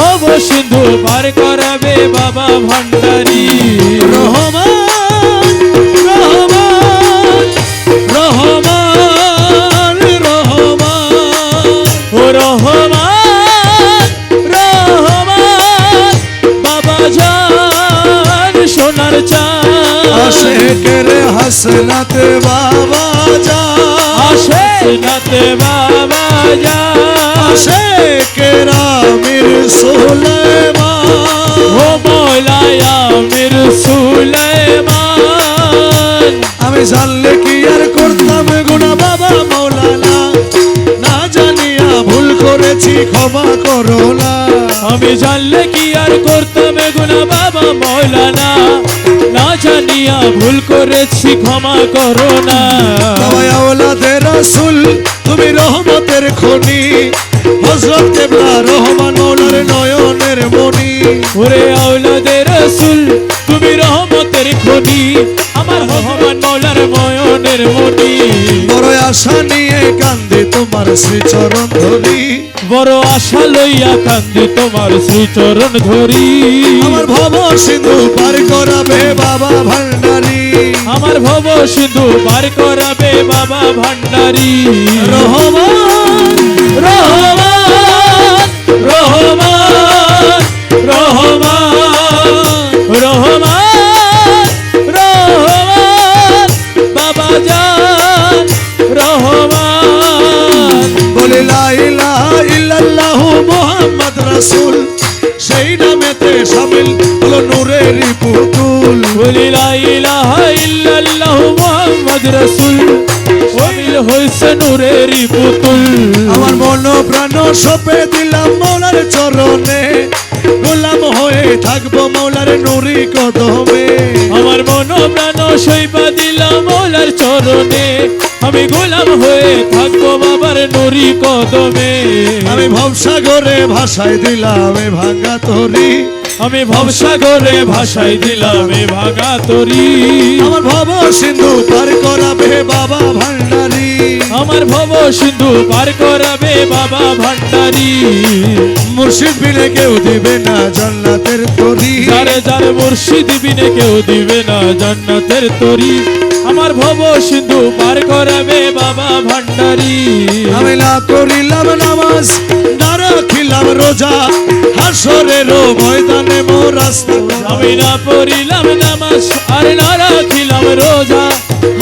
ভব সিন্ধু পার করাবে বাবা ভণ্ডারী রহমান আশেকের হাসনাতে বাবা যা। আসে নাতে বাবা আসে আশেকের আমির সুলেমা ও মৌলায়া মির সুলেমা আমি জানলে কি আর করেছি ক্ষমা করো না। আমি জানলে কি আর করতাম গুনা বাবা মৌলানা? না জানিয়া ভুল করেছি ক্ষমা করো না। বাবা আওলাদের তুমি রহমতের খনি। হযরত কেবলা রহমান মৌলার নয়নের মনি ওরে আওলাদের রসুল তুমি রহমতের খনি। আমার রহমান মৌলার ময়নের মনি বড় আশা নিয়ে কান্দে তোমার শ্রীচরণ ধরি। বড় আশা লইয়া কান্দি তোমার শ্রীচরণ ধরি। আমার ভব সিন্ধু পার করাবে বাবা ভান্ডারি। আমার ভব সিন্ধু পার করাবে বাবা ভান্ডারি। রহমান রহমান রহমান রহমান রহমান। মুহাম্মদ রাসুল, সেই নামেতে শামিল হলো নূরের পুতুল। লা ইলাহা ইল্লাল্লাহ মুহাম্মদ রাসূল ওইল হইছে নূরের পুতুল। আমার মন প্রাণ সপে দিলাম মোলার চরণে। থাকব মৌলার নুরি কদমে। আমার মন প্রাণ সইবা দিলাম মোলার চরণে। আমি গোলাম হয়ে থাকব বাবার নুরি কদমে। আমি ভবসাগরে ভাষায় দিলাম এ ভাঙ্গা তরি। আমি ভবসাগরে ভাষাই দিলাম ভাঙা তরি। আমার ভব সিন্ধু পার করাবে বাবা ভান্ডারি আমার ভব সিন্ধু পার করাবে বাবা ভান্ডারি। মুর্শিদ বিনে কেউ দিবে না জান্নাতের তরি। যারে যার মুর্শিদ বিনে কেউ দিবে না জান্নাতের তরি। আমার ভব সিন্ধু পার করাবে বাবা ভান্ডারি। আমি না করিলাম নামাজ না রাখিলাম রোজা। হাসরেরও ময়দানে মোর রাস্তা। আমি না পড়িলাম নামাজ আর না রাখিলাম রোজা।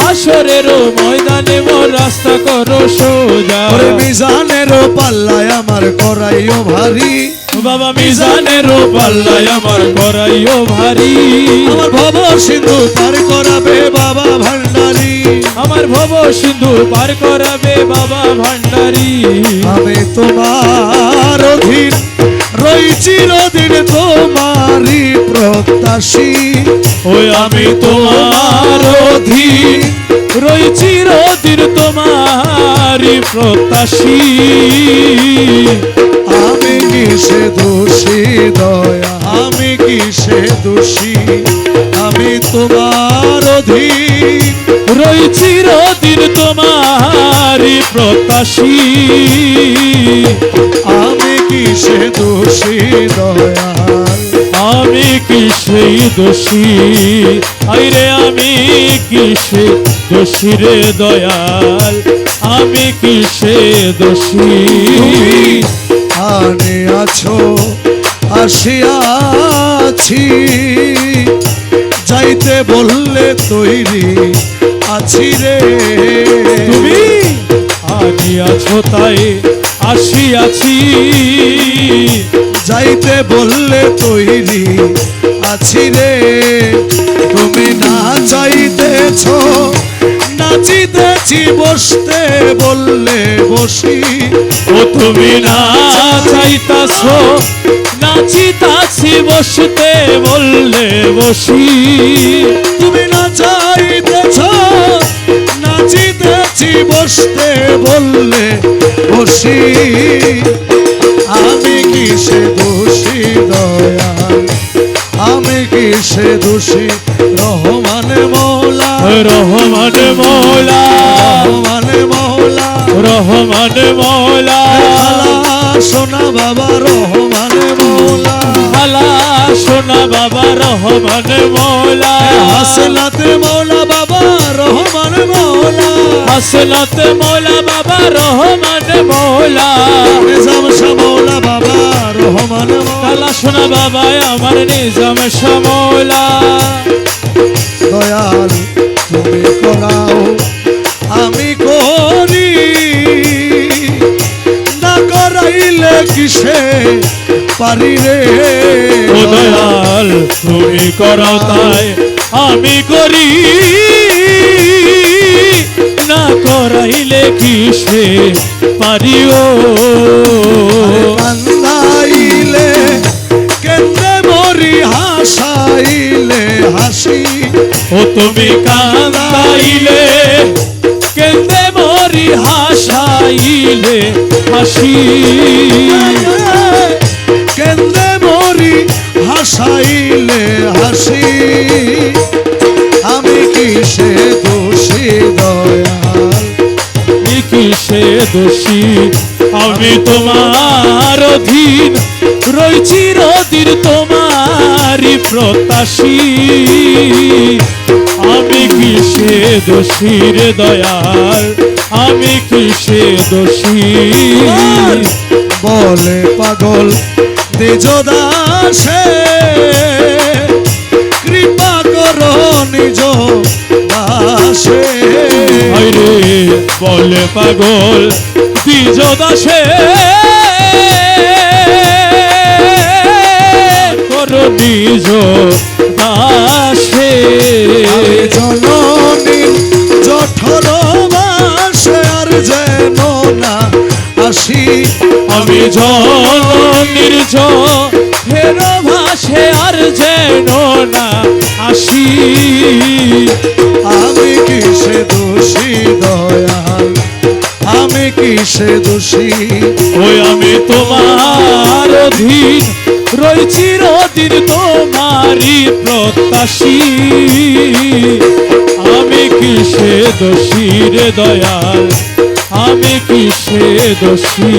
হাসরেরও ময়দানে মোর রাস্তা করো সোজা। ওরে মিজানেরও পাল্লায় আমার করাইও ভারী। বাবা মিজানেরও পাল্লায় আমার করাইও ভারী। আমার ভব সিন্ধু পার করাবে বাবা ভান্ডারি। আমার ভব সিন্ধু পার করাবে বাবা ভান্ডারি। আমি তোমার অধীন রই চিরদিন তোমারই প্রত্যাশী। ওই আমি তোমার অধীন রই চিরদিন তোমারই প্রত্যাশী। আমি কিসে দোষী, দয়া? আমি কিসে দোষী? আমি তোমার অধীন রই চিরদিন তোমারই প্রত্যাশী। আমি কিসে দোষী দয়াল? আমি কি সেই দোষী? আইরে আমি কি সে দোষী রে দয়াল? আমি কি সে দোষী? আনে আছো আসিয়াছি যাইতে বললে তৈরি আছি রে। তুমি? আনিয়াছো তাই আসিয়াছি। যাইতে বললে তৈরি আছি রে। তুমি না চাইতেছ না নাচিতেছি বসতে বললে বসি। ও তুমি না চাইতাছ নাচিতাছি বসতে বললে বসি। বসি আমি কি সে দোষী দয়া আমি কি সে দোষী রহমান মৌলা? রহমান মৌলা। রহমান মৌলা। রহমান মৌলা। সোনা বাবা রহমান মৌলা। সোনা বাবা রহমান মৌলা। হাসলাতে মৌলা বাবা রহমান মৌলা। হাসনাত মৌলা বাবা রহমান মৌলা। নিজাম শাহ মৌলা বাবা রহমান মৌলা। কালা সোনা বাবা আমার নিজাম সমৌলা দয়াল তুমি করাও পারি রে। ও দয়াল তুমি করো তাই আমি করি। না করাইলে কিসে পারিও কান্দাইলে কেন্দ্রে মরি হাসাইলে হাসি? ও তুমি কান্দাইলে কেন্দে মরি হাসাইলে হাসি? কিসে দোষী। আমি তোমার অধীন, রয়েছি রদির তোমারই প্রত্যাশী। আমি কিসে দোষী রে দয়াল? আমি কিসে দোষী? বলে পাগল নিজ দাসে। কৃপা করো নিজ বলে পাগল দ্বিজ দাসে করো নিজ দাসে জননী জঠর বাসে আর যেন না আসি। আমি জননীর ফের ভাসে আর যেন না আসি। আমি কিসে দোষী দয়াল? আমি কিসে দোষী? ওই আমি তোমার অধীন রয়েছি রদিন তোমারই প্রত্যাশী। আমি কিসে দোষী রে দয়াল? আমি কিসে দোষী?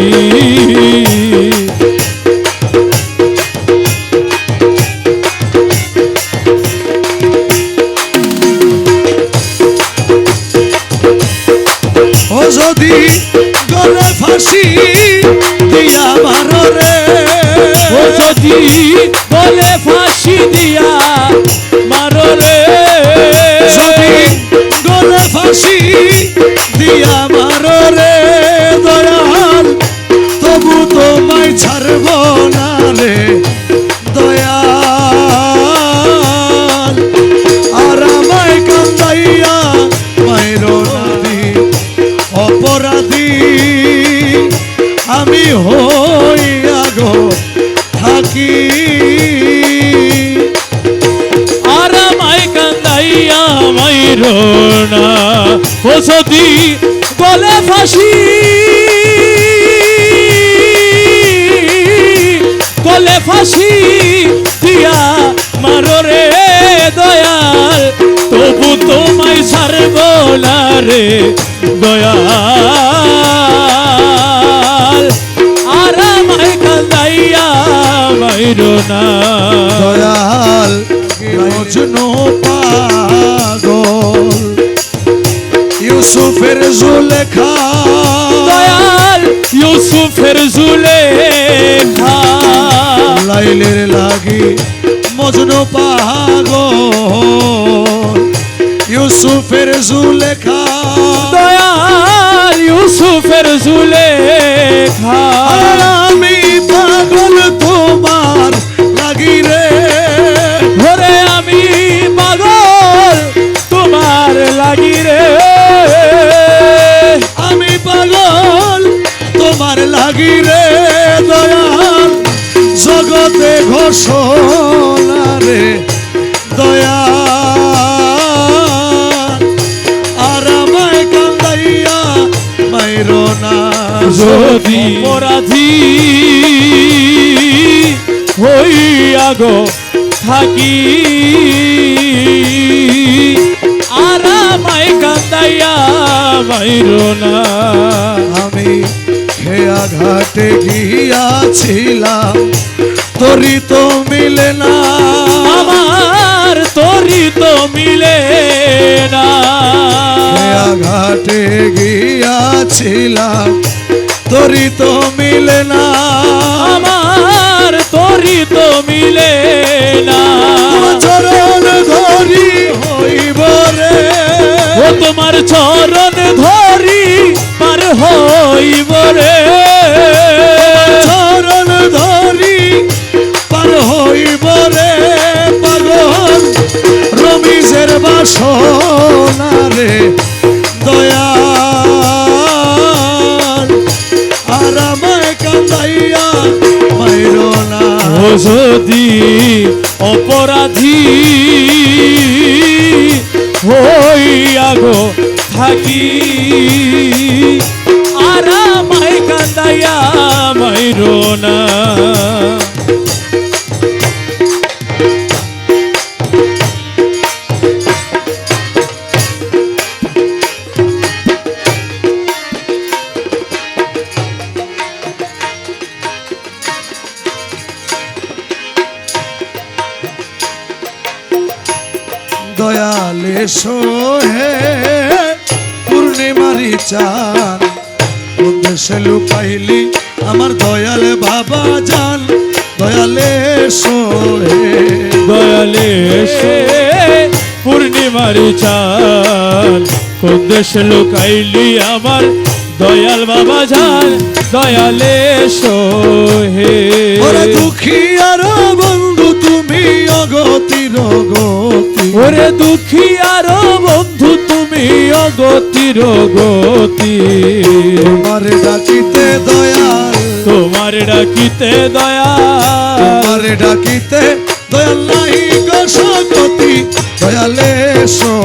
আমি হইয়া গো থাকি। আর আমায় কান্দাইয়া মাইর না ও যদি বলে ফাঁসি। বলে ফাঁসি দিয়া মারো রে দয়াল, তবু তোমায় ছাড়ব না রে দয়াল। না। দয়াল মজনু পাগল। ইউসুফের জুলেখা। দয়াল ইউসুফের জুলেখা। লাইলের লাগি মজনু পাগল। ইউসুফের জুলেখা। দয়াল ইউসুফের জুলেখা। গো থাকি। আর আমায় কান্দাইয়া মাইরো না। আমি খেয়া ঘাটে গিয়াছিলাম তরি তো মিলে না। আমার তোরি তো মিলে না। খেয়া ঘাটে গিয়াছিলাম তরি তো মিলে না। আমার তো মিলে না। চরণ ধরি। হইব রে। ও তোমার চরণ ধরি। পার হইব রে। চরণ ধরি। পার হইব রে পাগল। রমিজের বাসনা রে। যদি অপরাধী হইয়া গো থাকি দয়ালে সোহে পূর্ণিমারি চান দেশে লুকাইলি আমার দয়াল বাবা জান। দয়ালে সোহে দয়ালে পূর্ণিমারি চাল কোন দেশ লুকাইলি আমার দয়াল বাবা যান দয়ালে সোহে দুঃখী আর অগতির গতি। ওরে দুঃখী আর বন্ধু তুমি অগতির গতি। তোমার ডাকিতে দয়া তোমার ডাকিতে দয়া তোমার ডাকিতে দয়াল নাই গো সকতি দয়ালে সো